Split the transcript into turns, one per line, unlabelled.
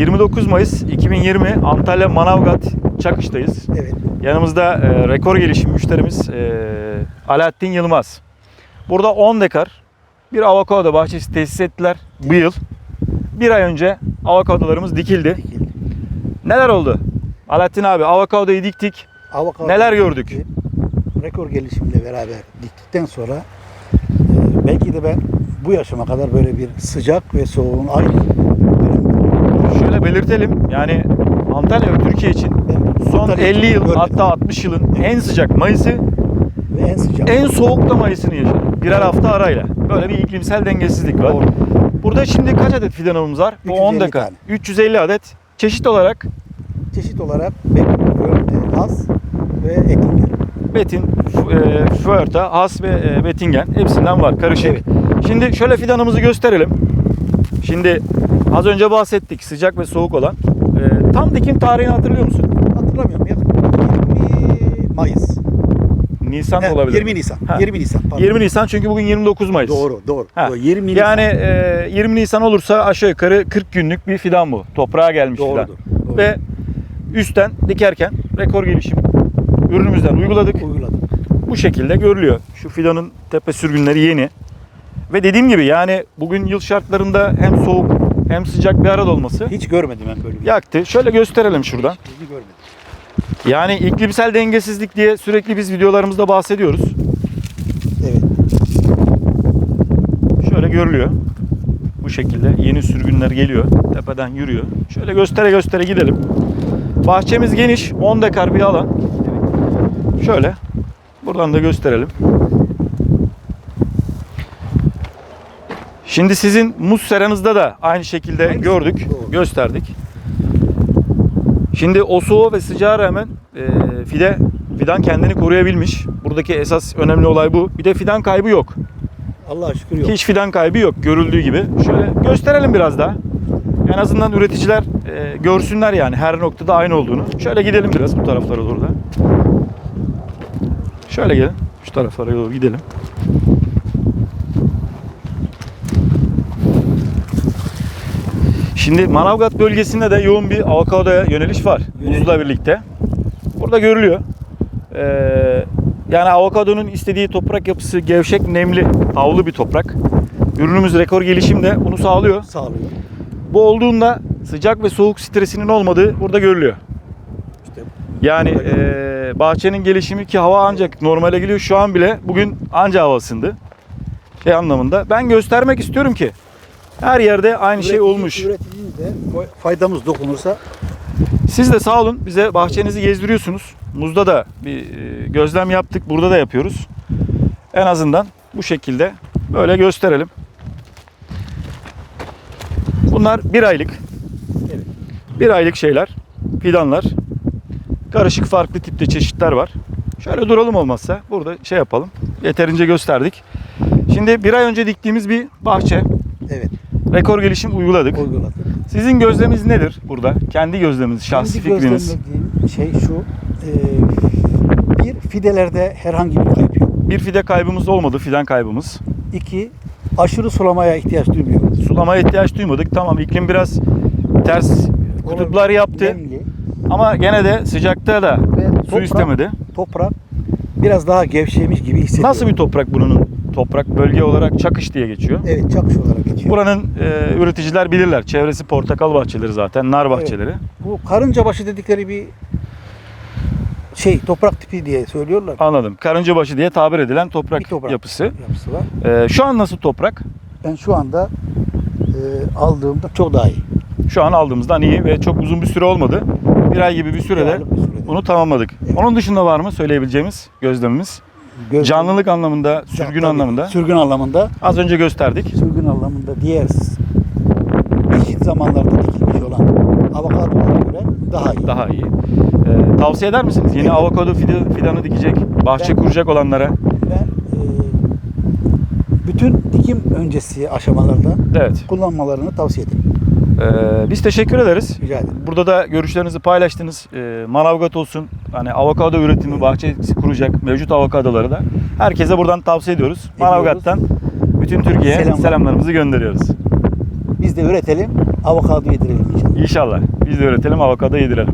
29 Mayıs 2020 Antalya Manavgat Çakış'tayız.
Evet.
Yanımızda e, rekor gelişim müşterimiz e, Alaaddin Yılmaz. Burada 10 dekar bir avokado bahçesi tesis ettiler bu yıl. Bir ay önce avokadolarımız dikildi.
Dikildi.
Neler oldu? Alaaddin abi avokadoyu diktik.
Avokado
Neler gördük?
dikti. Rekor gelişimle beraber diktikten sonra e, belki de ben bu yaşıma kadar böyle bir sıcak ve soğuğun aynı
Şöyle belirtelim. Yani Antalya Türkiye için son
Antalya
50
için
yıl
görmedim.
hatta 60 yılın en sıcak Mayıs'ı
ve en sıcak.
en soğuk da Mayıs'ını yaşadık. Birer hafta arayla. Böyle bir iklimsel dengesizlik var.
Doğru.
Burada şimdi kaç adet fidanımız var? Bu 10
350
dakika.
tane.
350 adet. Çeşit olarak
Çeşit olarak Bekle, Has ve Ettinger.
Betin, e, Fuerta, Has ve e, Bettingen hepsinden var karışık.
Evet.
Şimdi şöyle fidanımızı gösterelim. Şimdi az önce bahsettik sıcak ve soğuk olan. E, tam dikim tarihini hatırlıyor musun?
Hatırlamıyorum ya. 20 Mayıs.
Nisan
He,
olabilir.
20 Nisan.
Ha.
20 Nisan. pardon.
20 Nisan çünkü bugün 29 Mayıs.
Doğru, doğru.
Ha.
doğru. 20 Nisan.
Yani e, 20 Nisan olursa aşağı yukarı 40 günlük bir fidan bu. Toprağa gelmiş fidan.
Doğrudur. doğru.
Ve üstten dikerken rekor gelişim ürünümüzden uyguladık.
uyguladım.
Bu şekilde görülüyor. Şu fidanın tepe sürgünleri yeni. Ve dediğim gibi yani bugün yıl şartlarında hem soğuk hem sıcak bir arada olması
Hiç görmedim ben böyle bir
yaktı. Şöyle gösterelim şuradan.
Hiçbirini görmedim.
Yani iklimsel dengesizlik diye sürekli biz videolarımızda bahsediyoruz.
Evet.
Şöyle görülüyor. Bu şekilde yeni sürgünler geliyor. Tepeden yürüyor. Şöyle göstere göstere gidelim. Bahçemiz geniş. 10 dekar bir alan. Şöyle. Buradan da gösterelim. Şimdi sizin muz seranızda da aynı şekilde
Aynısı.
gördük,
Doğru.
gösterdik. Şimdi o soğuğa ve sıcağa rağmen e, fide fidan kendini koruyabilmiş. Buradaki esas önemli olay bu. Bir de fidan kaybı yok.
Allah'a şükür yok.
Hiç fidan kaybı yok görüldüğü gibi. Şöyle gösterelim biraz daha. En azından üreticiler e, görsünler yani her noktada aynı olduğunu. Şöyle gidelim biraz bu taraflara doğru da. Şöyle gelin. Şu taraflara doğru gidelim. Şimdi Manavgat bölgesinde de yoğun bir avokadoya yöneliş var. Muzla birlikte. Burada görülüyor. Ee, yani avokadonun istediği toprak yapısı gevşek, nemli, havlu bir toprak. Ürünümüz rekor gelişimde bunu sağlıyor.
Sağlıyor.
Bu olduğunda sıcak ve soğuk stresinin olmadığı burada görülüyor.
İşte
Yani eee, bahçenin gelişimi ki hava ancak normale geliyor. Şu an bile bugün anca hava ısındı. Şey anlamında. Ben göstermek istiyorum ki her yerde aynı şey olmuş.
Üreticinin de faydamız dokunursa
Siz de sağ olun bize bahçenizi gezdiriyorsunuz. Muzda da bir e, gözlem yaptık. Burada da yapıyoruz. En azından bu şekilde böyle gösterelim. Bunlar bir aylık.
Evet.
Bir aylık şeyler. Fidanlar. Karışık farklı tipte çeşitler var. Şöyle duralım olmazsa. Burada şey yapalım. Yeterince gösterdik. Şimdi bir ay önce diktiğimiz bir bahçe.
evet
Rekor gelişim uyguladık.
uyguladık.
Sizin gözleminiz nedir burada? Kendi gözleminiz, şahsi
Kendi
fikriniz.
gözlemlediğim şey şu. e, bir fidelerde herhangi bir kayıp yok.
Bir fide kaybımız olmadı, fidan kaybımız.
İki aşırı sulamaya ihtiyaç duymuyoruz.
Sulamaya ihtiyaç duymadık. Tamam iklim biraz ters kutuplar yaptı.
Nemli
Ama gene de sıcakta da
ve
su
toprak,
istemedi.
toprak biraz daha gevşemiş gibi hissediyorum.
Nasıl bir toprak bunun? Toprak bölge olarak Çakış diye geçiyor.
Evet çakış olarak geçiyor.
Buranın e, üreticiler bilirler. Çevresi portakal bahçeleri zaten, nar bahçeleri.
Bu karıncabaşı dedikleri bir şey toprak tipi diye söylüyorlar.
Anladım. Karıncabaşı diye tabir edilen toprak,
Bir toprak
yapısı.
yapısı var.
E, şu an nasıl toprak?
Ben şu anda e, aldığımda çok daha iyi.
Şu an aldığımızdan iyi ve çok uzun bir süre olmadı. Bir ay gibi bir sürede
Aylık bir sürede.
bunu tamamladık.
Evet.
Onun dışında var mı söyleyebileceğimiz gözlemimiz?
Gözlem-
Canlılık anlamında, sürgün
Tabii,
anlamında
Sürgün anlamında.
az önce gösterdik.
Sürgün anlamında diğer eşit zamanlarda dikilmiş olan avokadolara göre daha iyi.
Daha iyi. Ee, tavsiye eder misiniz? Yeni
Evet.
avokado fidanı dikecek, bahçe
Ben-
kuracak olanlara.
Ben e, bütün dikim öncesi aşamalarda
Evet.
kullanmalarını tavsiye ederim.
Ee, biz teşekkür ederiz.
Rica ederim.
Burada da görüşlerinizi paylaştınız. Ee, Manavgat olsun. Hani avokado üretimi, bahçesi kuracak mevcut avokadoları da herkese buradan tavsiye ediyoruz. Manavgat'tan bütün Türkiye'ye
Selamlar.
selamlarımızı gönderiyoruz.
Biz biz de üretelim, avokado yedirelim inşallah.
İnşallah. Biz de üretelim avokado yedirelim.